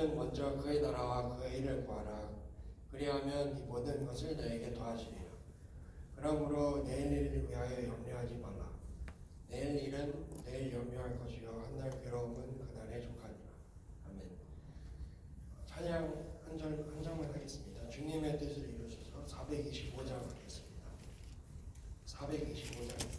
너희는 먼저 그의 나라와 그의 일을 구하라. 그리하면 이 모든 것을 너에게 더하시리라. 그러므로 내일 일을 위하여 염려하지 말라. 내일 일은 내일 염려할 것이요 한날 괴로움은 그날의 족하니라. 아멘. 찬양 한 절 한 장만 하겠습니다. 주님의 뜻을 이루셔서 425장 하겠습니다. 425장.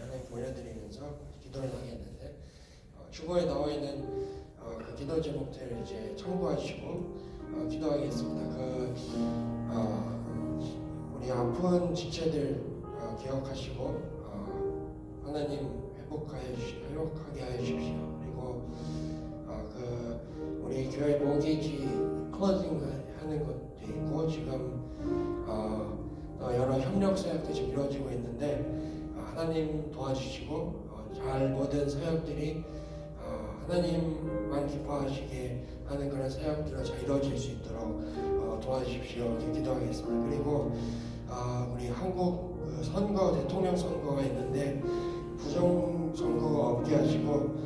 하나님 보여드리면서 기도를 하겠는데 어, 주보에 나와 있는 어, 그 기도 제목들을 이제 참고하시고 어, 기도하겠습니다. 그 어, 우리 아픈 지체들 어, 기억하시고 어, 하나님 회복하여 주시, 회복하게 하여 주십시오. 그리고 어, 그 우리 교회 모기지 클로징 하는 것도 있고 지금 어, 또 여러 협력 사역들이 지금 이루어지고 있는데 어, 하나님 도와주시고 어, 잘 모든 사역들이 어, 하나님만 기뻐하시게 하는 그런 사역들로 잘 이루어질 수 있도록 어, 도와주십시오. 기도하겠습니다. 그리고 어, 우리 한국 그 선거 대통령 선거가 있는데 부정 선거가 없게 하시고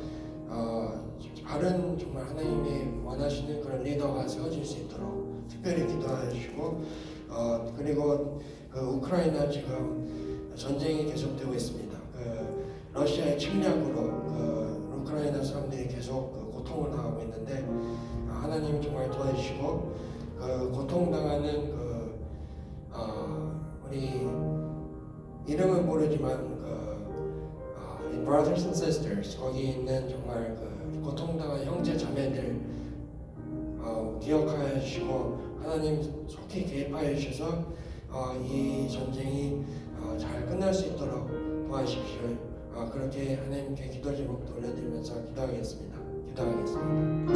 어, 바른 정말 하나님이 원하시는 그런 리더가 세워질 수 있도록 특별히 기도해 주시고 어, 그리고 그 우크라이나 지금 전쟁이 계속되고 있습니다. 그 러시아의 침략으로 그 우크라이나 사람들이 계속 그 고통을 당하고 있는데 아, 하나님 정말 도와주시고 그 고통당하는 그 어, 우리 이름은 모르지만 그 아, 이 brothers and sisters 거기 있는 정말 그 고통당한 형제 자매들 어, 기억하여 주시고 하나님 속히 개입하여 주셔서 어, 이 전쟁이 어, 잘 끝날 수 있도록 도와주십시오. 어, 그렇게 하나님께 기도 제목 돌려드리면서 기도하겠습니다. 기도하겠습니다.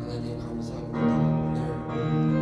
하나님 감사합니다. 오늘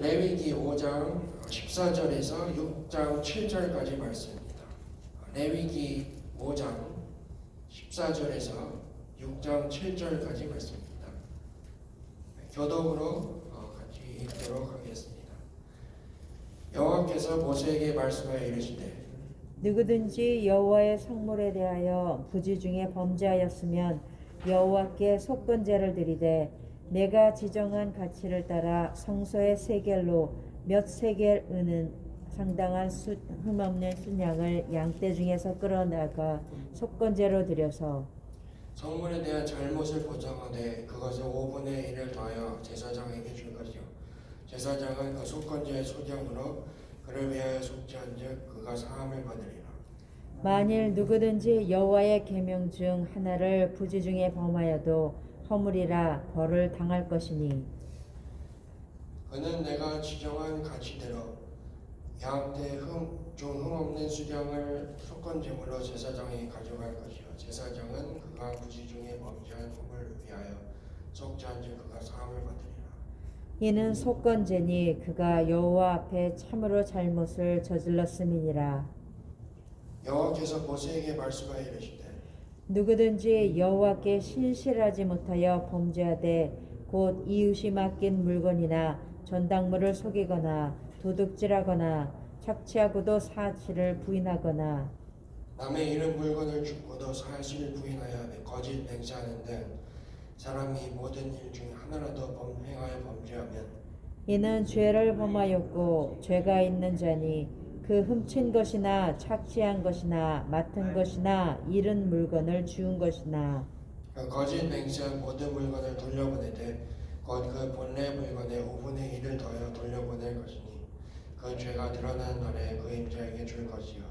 레위기 5장 14절에서 6장 7절까지 말씀입니다. 레위기 5장 14절에서 6장 7절까지 말씀입니다. 네, 교독으로 어, 같이 읽도록 하겠습니다. 여호와께서 모세에게 말씀하여 이르시되 누구든지 여호와의 성물에 대하여 부지 중에 범죄하였으면 여호와께 속건제를 드리되 내가 지정한 가치를 따라 성소의 세겔로 몇 세겔 은은 상당한 수, 흠없는 순양을 양떼 중에서 끌어다가 속건제로 드려서 성물에 대한 잘못을 보정하되 그것을 5분의 1을 더하여 제사장에게 줄 것이요. 제사장은 그 속건제의 소경으로 그를 위하여 속죄한즉 그가 사함을 받으리라. 만일 누구든지 여호와의 계명 중 하나를 부지 중에 범하여도 허물이라 벌을 당할 것이니. 그는 내가 지정한 가치대로 양떼 흠중 흠없는 수량을 속건제물로 제사장이 가져갈 것이요. 제사장은 그가 부지 중에 범죄한 흠을 위하여 속죄한즉 그가 사함을 받으리라. 이는 속건제니 그가 여호와 앞에 참으로 잘못을 저질렀음이니라. 여호와께서 모세에게 말씀하여 이르시되 누구든지 여호와께 신실하지 못하여 범죄하되 곧 이웃이 맡긴 물건이나 전당물을 속이거나 도둑질하거나 착취하고도 사치를 부인하거나 남의 이름 물건을 죽고도 사실 부인하여 거짓 맹세하는데 사람이 모든 일 중에 하나라도 범, 행하여 범죄하면 이는 죄를 범하였고 죄가 있는 자니 그 훔친 것이나 착취한 것이나 맡은 것이나 잃은 물건을 주운 것이나 그 거짓 맹세한 모든 물건을 돌려보내되 곧그 본래 물건의 5분의 1을 더하여 돌려보낼 것이니 그 죄가 드러난 날에 그 임자에게 줄 것이요.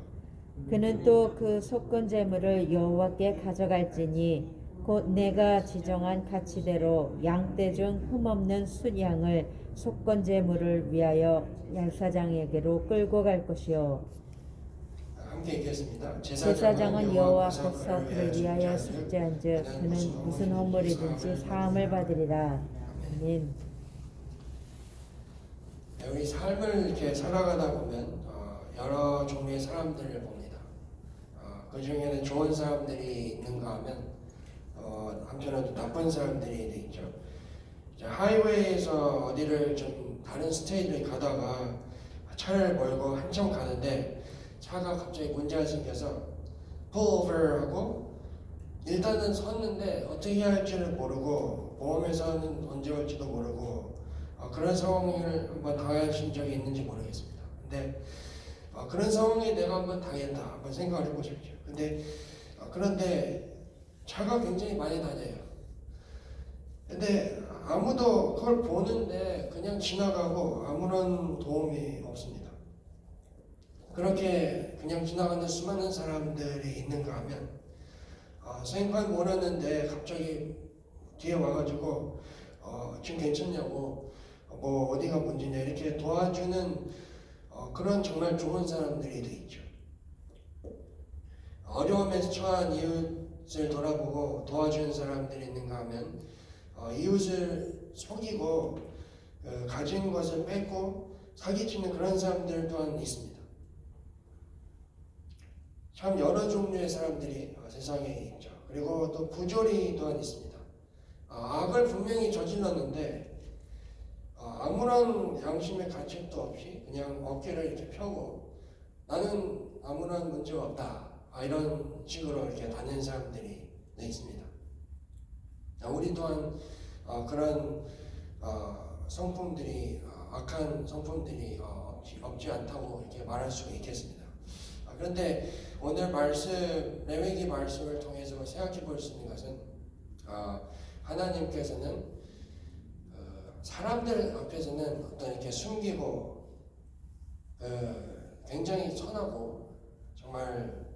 그는 또 그 속건 제물을 여호와께 가져갈지니 곧 내가 지정한 가치대로 양떼 중 흠없는 순양을 속건 제물을 위하여 yar사장에게로 끌고 갈 것이요 함께 읽겠습니다. 제사장은 여호와 앞에서 그를 위하여 숙제한즉 그는 무슨 허물이든지 사함을 받으리라 아멘. 네, 우리 삶을 이렇게 살아가다 보면 어, 여러 종류의 사람들을 봅니다. 어, 그 중에는 좋은 사람들이 있는가 하면 어, 한편으로 또 나쁜 사람들이 있죠. 이제 하이웨이에서 어디를 좀 다른 스테이트를 가다가 차를 몰고 한참 가는데 차가 갑자기 문제가 생겨서 pull 하고 일단은 섰는데 어떻게 해야 할지를 모르고 보험회사는 언제 올지도 모르고 어, 그런 상황을 한번 당하신 적이 있는지 모르겠습니다. 근데 어, 그런 상황에 내가 한번 당했다 한번 생각을 해보십시오. 근데 어, 그런데 차가 굉장히 많이 다녀요. 근데 아무도 그걸 보는데 그냥 지나가고 아무런 도움이 없습니다. 그렇게 그냥 지나가는 수많은 사람들이 있는가 하면 어, 생각 모르는데 갑자기 뒤에 와가지고 어, 지금 괜찮냐고 어, 뭐 어디가 문제냐 이렇게 도와주는 어, 그런 정말 좋은 사람들이 돼 있죠. 어려움에 처한 이웃 을 돌아보고 도와주는 사람들이 있는가 하면 어, 이웃을 속이고 그 가진 것을 뺏고 사기치는 그런 사람들 또한 있습니다. 참 여러 종류의 사람들이 어, 세상에 있죠. 그리고 또 부조리 또한 있습니다. 어, 악을 분명히 저질렀는데 어, 아무런 양심의 가책도 없이 그냥 어깨를 이렇게 펴고 나는 아무런 문제가 없다. 아, 이런 식으로 이렇게 다니는 사람들이 네, 있습니다. 아, 우리 또한 어, 그런 어, 성품들이 어, 악한 성품들이 어, 없지, 않다고 이렇게 말할 수 있겠습니다. 아, 그런데 오늘 말씀 레위기 말씀을 통해서 생각해 볼 수 있는 것은 어, 하나님께서는 어, 사람들 앞에서는 어떤 이렇게 숨기고 어, 굉장히 선하고 정말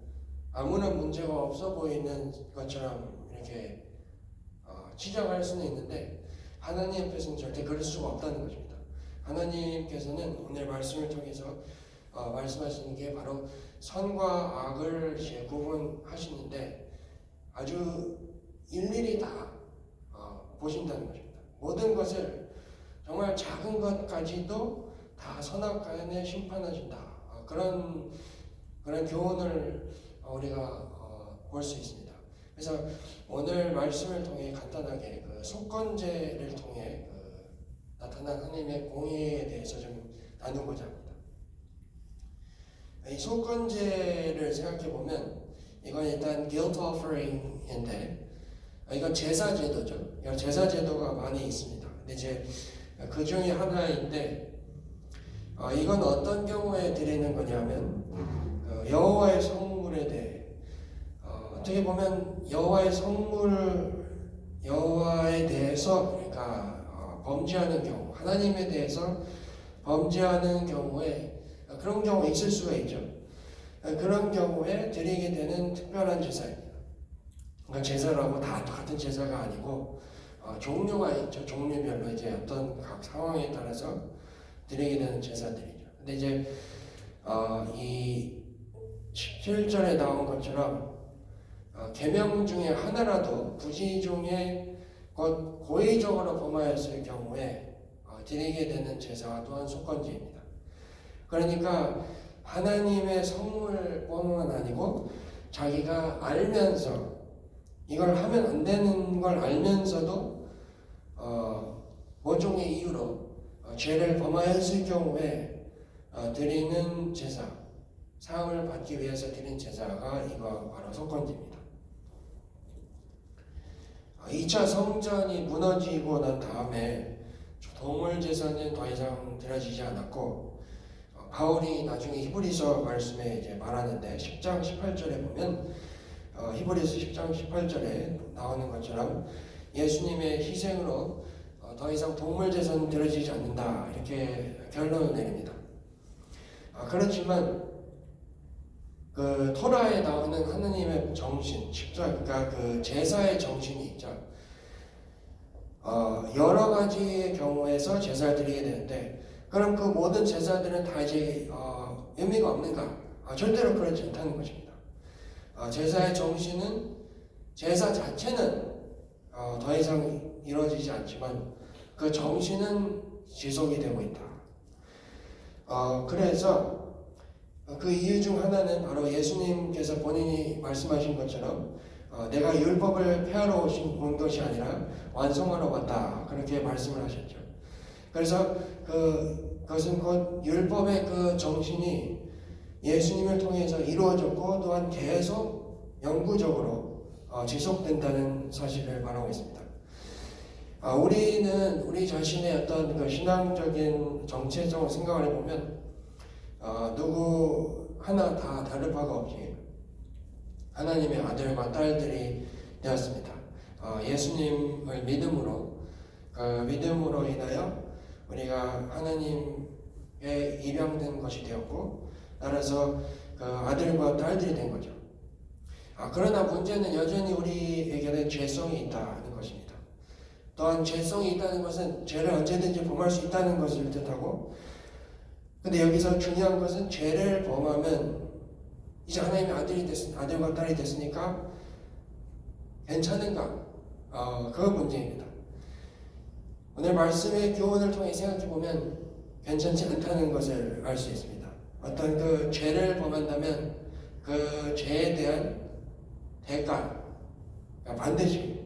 아무런 문제가 없어 보이는 것처럼 이렇게 어, 치장할 수는 있는데 하나님 앞에서는 절대 그럴 수가 없다는 것입니다. 하나님께서는 오늘 말씀을 통해서 어, 말씀하시는 게 바로 선과 악을 이제 구분하시는데 아주 일일이 다 어, 보신다는 것입니다. 모든 것을 정말 작은 것까지도 다 선악간에 심판하신다. 어, 그런 그런 교훈을 어, 우리가 볼 수 있습니다. 그래서 오늘 말씀을 통해 간단하게 그 속건제를 통해 그 나타난 하나님의 공의에 대해서 좀 나누고자 합니다. 이 속건제를 생각해 보면 이건 일단 guilt offering인데 이건 제사 제도죠. 제사 제도가 많이 있습니다. 근데 이제 그 중에 하나인데 어, 이건 어떤 경우에 드리는 거냐면 어, 여호와의 대해 어, 어떻게 보면 여호와의 성물 여호와에 대해서 그러니까 어, 범죄하는 경우 하나님에 대해서 범죄하는 경우에 어, 그런 경우 있을 수가 있죠. 어, 그런 경우에 드리게 되는 특별한 제사입니다. 그러니까 제사라고 다 같은 제사가 아니고 어, 종류가 있죠. 종류별로 이제 어떤 각 상황에 따라서 드리게 되는 제사들이죠. 근데 이제 어, 이 17절에 나온 것처럼 어, 계명 중에 하나라도 부지 중에 곧 고의적으로 범하였을 경우에 어, 드리게 되는 제사가 또한 속건제입니다. 그러니까 하나님의 선물뿐만 아니고 자기가 알면서 이걸 하면 안 되는 걸 알면서도 어, 모종의 이유로 어, 죄를 범하였을 경우에 어, 드리는 제사 사함을 받기 위해서 드린 제사가 이거 바로 속건제입니다. 2차 성전이 무너지고 난 다음에 동물 제사는 더 이상 드려지지 않았고 어, 바울이 나중에 히브리서 말씀에 이제 말하는데 10장 18절에 보면 어, 히브리서 10장 18절에 나오는 것처럼 예수님의 희생으로 어, 더 이상 동물 제사는 드려지지 않는다 이렇게 결론을 내립니다. 아, 그렇지만 그 토라에 나오는 하느님의 정신, 십자가 그러니까 그 제사의 정신이 있죠. 어, 여러 가지의 경우에서 제사를 드리게 되는데 그럼 그 모든 제사들은 다 이제 어, 의미가 없는가? 아, 절대로 그렇지 않다는 것입니다. 어, 제사의 정신은 제사 자체는 어, 더 이상 이루어지지 않지만 그 정신은 지속이 되고 있다. 어, 그래서 그 이유 중 하나는 바로 예수님께서 본인이 말씀하신 것처럼 어, 내가 율법을 폐하러 온 것이 아니라 완성하러 왔다 그렇게 말씀을 하셨죠. 그래서 그 그것은 곧 율법의 그 정신이 예수님을 통해서 이루어졌고 또한 계속 영구적으로 어, 지속된다는 사실을 말하고 있습니다. 아, 우리는 우리 자신의 어떤 그 신앙적인 정체성을 생각을 해보면 어, 누구 하나 다 다를 바가 없이 하나님의 아들과 딸들이 되었습니다. 어, 예수님을 믿음으로 그 믿음으로 인하여 우리가 하나님의 입양된 것이 되었고 따라서 그 아들과 딸들이 된 거죠. 아, 그러나 문제는 여전히 우리에게는 죄성이 있다는 것입니다. 또한 죄성이 있다는 것은 죄를 언제든지 범할 수 있다는 것을 뜻하고 근데 여기서 중요한 것은 죄를 범하면 이제 하나님의 아들이 됐, 아들과 딸이 됐으니까 괜찮은가? 어, 그 문제입니다. 오늘 말씀의 교훈을 통해 생각해 보면 괜찮지 않다는 것을 알 수 있습니다. 어떤 그 죄를 범한다면 그 죄에 대한 대가 반드시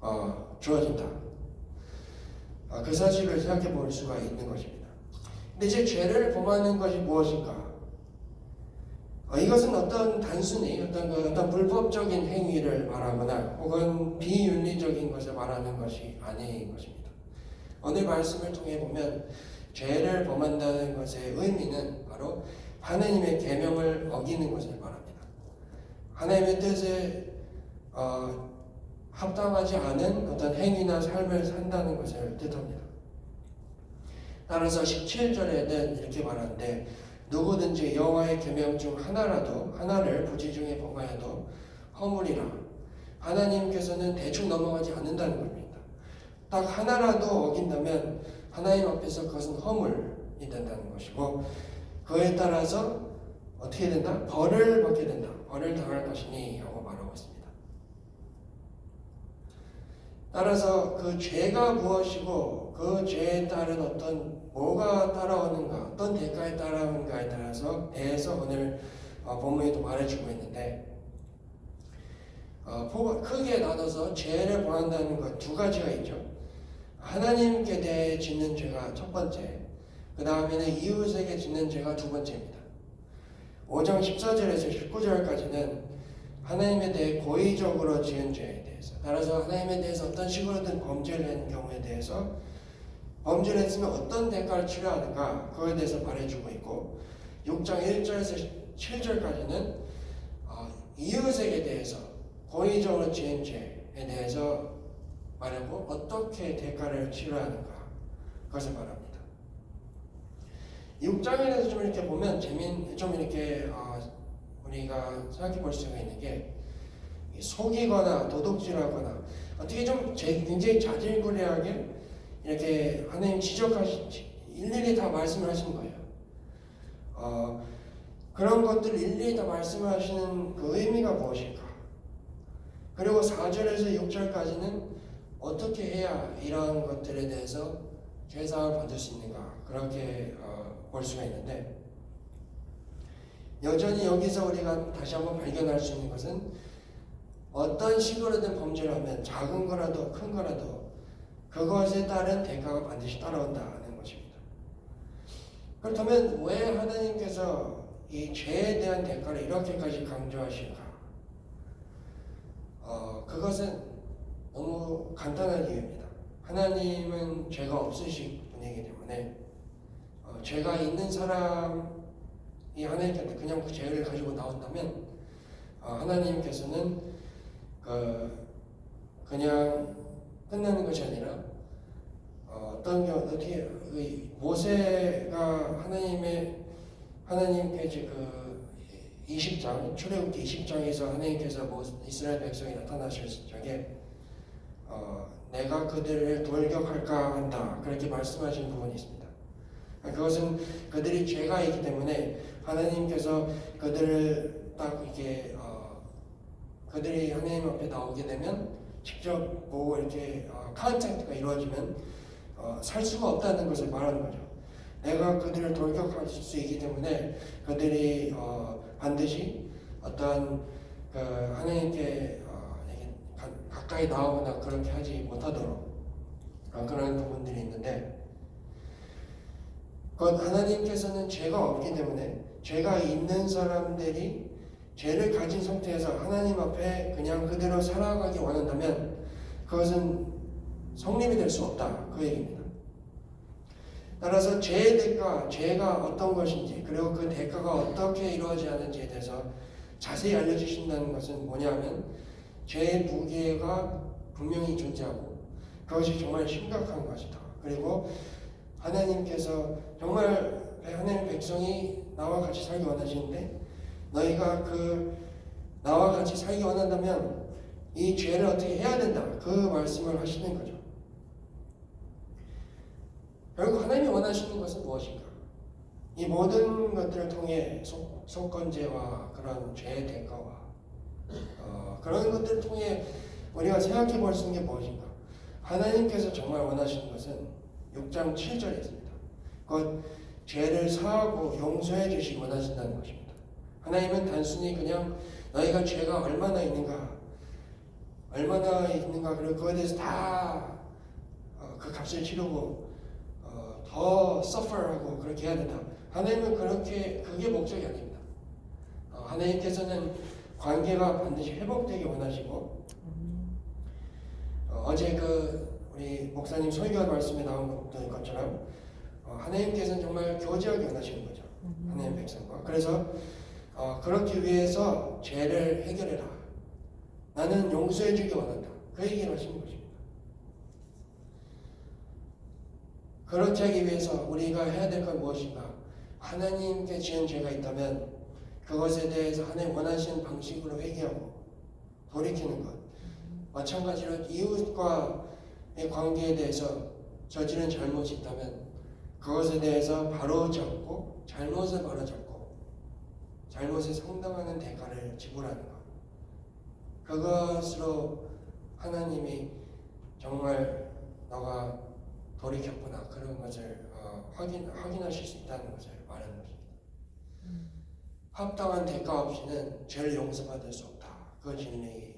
어, 주어진다. 어, 그 사실을 생각해 볼 수가 있는 것입니다. 근데 이제 죄를 범하는 것이 무엇인가? 어, 이것은 어떤 단순히 어떤 그 어떤 불법적인 행위를 말하거나 혹은 비윤리적인 것을 말하는 것이 아닌 것입니다. 오늘 말씀을 통해 보면 죄를 범한다는 것의 의미는 바로 하나님의 계명을 어기는 것을 말합니다. 하나님의 뜻에 어, 합당하지 않은 어떤 행위나 삶을 산다는 것을 뜻합니다. 따라서 17절에는 이렇게 말하는데 누구든지 여호와의 계명 중 하나라도 하나를 부지 중에 범하여도 허물이라 하나님께서는 대충 넘어가지 않는다는 겁니다. 딱 하나라도 어긴다면 하나님 앞에서 그것은 허물이 된다는 것이고 그에 따라서 어떻게 된다? 벌을 받게 된다. 벌을 당할 것이니 하고 말하고 있습니다. 따라서 그 죄가 무엇이고 그 죄에 따른 어떤 뭐가 따라오는가, 어떤 대가에 따라오는가에 따라서 대해서 오늘 어, 본문에도 말해주고 있는데 어, 포- 크게 나눠서 죄를 범한다는 것 두 가지가 있죠. 하나님께 대해 짓는 죄가 첫 번째, 그 다음에는 이웃에게 짓는 죄가 두 번째입니다. 5장 14절에서 19절까지는 하나님에 대해 고의적으로 지은 죄에 대해서 따라서 하나님에 대해서 어떤 식으로든 범죄를 한 경우에 대해서 범죄를 했으면 어떤 대가를 치러야 하는가 그거에 대해서 말해주고 있고 6장 1절에서 7절까지는 어, 이웃에게 대해서 고의적으로 지은 죄에 대해서 말하고 어떻게 대가를 치러야 하는가 그것을 말합니다. 6장에 대해서 좀 이렇게 보면 재민 좀 이렇게 어, 우리가 생각해 볼 수가 있는 게 속이거나 도둑질하거나 어떻게 좀 제- 굉장히 자질구레하게 이렇게 하나님 지적하시 일일이 다 말씀을 하신 거예요. 어, 그런 것들 일일이 다 말씀하시는 그 의미가 무엇일까? 그리고 4절에서 6절까지는 어떻게 해야 이러한 것들에 대해서 죄사함을 받을 수 있는가 그렇게 어, 볼 수가 있는데 여전히 여기서 우리가 다시 한번 발견할 수 있는 것은 어떤 식으로든 범죄를 하면 작은 거라도 큰 거라도 그것에 따른 대가가 반드시 따라온다는 것입니다. 그렇다면 왜 하나님께서 이 죄에 대한 대가를 이렇게까지 강조하실까? 어, 그것은 너무 간단한 이유입니다. 하나님은 죄가 없으신 분이기 때문에 어, 죄가 있는 사람이 하나님께 그냥 그 죄를 가지고 나온다면 어, 하나님께서는 그 그냥 끝나는 것이 아니라 어, 어떤 경우 어떻게 그 모세가 하나님의 하나님께 그 20장 출애굽기 20장에서 하나님께서 모- 이스라엘 백성이 나타나실 적에 어, 내가 그들을 돌격할까 한다 그렇게 말씀하신 부분이 있습니다. 그것은 그들이 죄가 있기 때문에 하나님께서 그들을 딱 이렇게 어, 그들이 하나님 앞에 나오게 되면 직접 보고 이렇게 어, 컨택트가 이루어지면 어, 살 수가 없다는 것을 말하는 거죠. 내가 그들을 돌격할 수 있기 때문에 그들이 어, 반드시 어떤 그 하나님께 어, 가까이 나오거나 그렇게 하지 못하도록 어, 그런 부분들이 있는데 그건 하나님께서는 죄가 없기 때문에 죄가 있는 사람들이 죄를 가진 상태에서 하나님 앞에 그냥 그대로 살아가기 원한다면 그것은 성립이 될 수 없다 그 얘기입니다. 따라서 죄의 대가, 죄가 어떤 것인지 그리고 그 대가가 어떻게 이루어져야 하는지에 대해서 자세히 알려주신다는 것은 뭐냐면 죄의 무게가 분명히 존재하고 그것이 정말 심각한 것이다. 그리고 하나님께서 정말 하나님 백성이 나와 같이 살기 원하시는데 너희가 그 나와 같이 살기 원한다면 이 죄를 어떻게 해야 된다. 그 말씀을 하시는 거죠. 결국 하나님이 원하시는 것은 무엇인가? 이 모든 것들을 통해 속, 속건제와 그런 죄의 대가와 어, 그런 것들을 통해 우리가 생각해 볼 수 있는 게 무엇인가? 하나님께서 정말 원하시는 것은 6장 7절에 있습니다. 곧 죄를 사하고 용서해 주시기 원하신다는 것입니다. 하나님은 단순히 그냥 너희가 죄가 얼마나 있는가, 얼마나 있는가, 그리고 그거에 대해서 다 그 값을 치르고 어, 더 suffer하고 그렇게 해야 된다. 하나님은 그렇게 그게 목적이 아닙니다. 어, 하나님께서는 관계가 반드시 회복되기 원하시고 어, 어제 그 우리 목사님 설교 말씀에 나온 것처럼 어, 하나님께서는 정말 교제하기 원하시는 거죠. 하나님 백성과. 그래서 어, 그렇기 위해서 죄를 해결해라. 나는 용서해주기 원한다. 그 얘기를 하시는 것입니다. 그렇게 하기 위해서 우리가 해야 될 건 무엇인가? 하나님께 지은 죄가 있다면 그것에 대해서 하나님 원하시는 방식으로 회개하고 돌이키는 것. 마찬가지로 이웃과의 관계에 대해서 저지른 잘못이 있다면 그것에 대해서 바로 잡고 잘못을 바로 잡고 잘못에 상당하는 대가를 지불하는 것. 그것으로 하나님이 정말 너가 돌이켰구나 그런 것을 어, 확인 확인하실 수 있다는 것을 말하는 것입니다. 합당한 대가 없이는 죄를 용서받을 수 없다. 그 진리를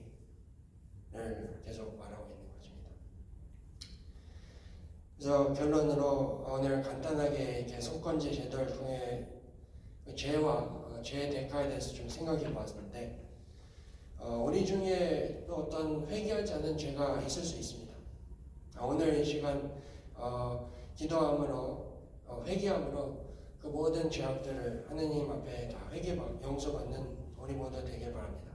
계속 말하고 있는 것입니다. 그래서 결론으로 오늘 간단하게 이렇게 속건제 제도를 통해 그 죄와 어, 죄의 대가에 대해서 좀 생각해 봤는데 어, 우리 중에 또 어떤 회개하지 않은 죄가 있을 수 있습니다. 아, 오늘 이 시간 어, 기도함으로 어, 회개함으로 그 모든 죄악들을 하느님 앞에 다 회개받 용서받는 우리 모두 되길 바랍니다.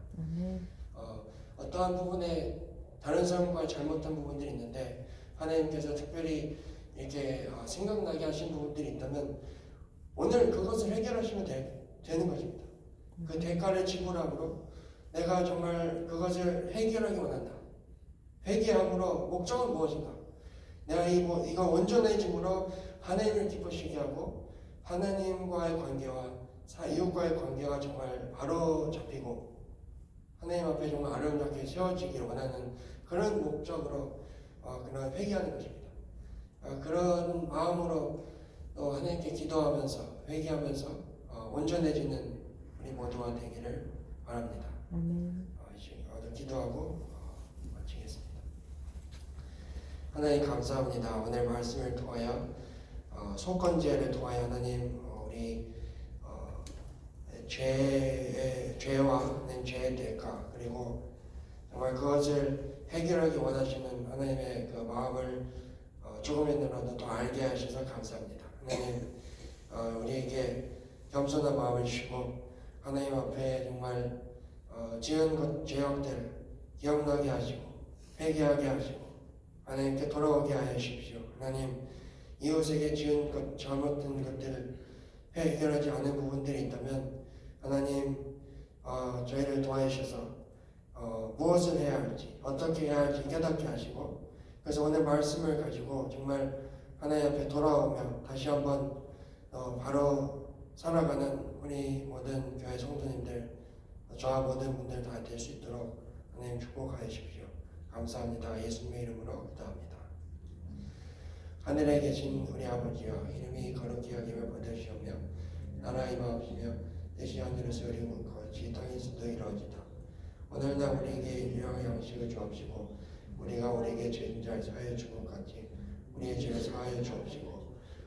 어, 어떠한 부분에 다른 사람과 잘못한 부분들이 있는데 하나님께서 특별히 이렇게 어, 생각나게 하신 부분들이 있다면 오늘 그것을 해결하시면 되, 되는 것입니다. 그 대가를 지불함으로 내가 정말 그것을 해결하기 원한다. 회개함으로 목적은 무엇인가? 내가 이, 뭐- 이거 온전해짐으로 하나님을 기쁘시게 하고 하나님과의 관계와 사 이웃과의 관계가 정말 바로 잡히고 하나님 앞에 정말 아름답게 세워지기를 원하는 그런 목적으로 어, 그런 회개하는 것입니다. 어, 그런 마음으로 또 하나님께 기도하면서 회개하면서 어, 온전해지는 우리 모두가 되기를 바랍니다. 아멘. 어, 오늘 기도하고 어, 마치겠습니다. 하나님 감사합니다. 오늘 말씀을 통하여 어, 속건제를 통하여 하나님 어, 우리 어, 죄의 죄와 낸 죄의 대가 그리고 정말 그것을 해결하기 원하시는 하나님의 그 마음을 어, 조금이나마 더 알게 하셔서 감사합니다. 하나님 어, 우리에게 겸손한 마음을 주시고 하나님 앞에 정말 어, 지은 것 죄악들 기억나게 하시고 회개하게 하시고 하나님께 돌아오게 하여 주십시오. 하나님 이웃에게 지은 것 잘못된 것들을 해결하지 않은 부분들이 있다면 하나님 어, 저희를 도와주셔서 어, 무엇을 해야 할지 어떻게 해야 할지 깨닫게 하시고 그래서 오늘 말씀을 가지고 정말 하나님 앞에 돌아오며 다시 한번 어, 바로 살아가는 우리 모든 교회 성도님들 저와 모든 분들 다 될 수 있도록 하나님 축복하여 주십시오. 감사합니다. 예수님의 이름으로 기도합니다. 하늘에 계신 우리 아버지여 이름이 거룩히 여김을 받으시오며 나라 임하옵시며 뜻이 하늘에서 이룬 것 같이 땅에서도 이루어지다. 오늘 날 우리에게 일용할 양식을 주옵시고 우리가 우리에게 죄인 자를 사하여 준것 같이 우리의 죄를 사하여 주옵시고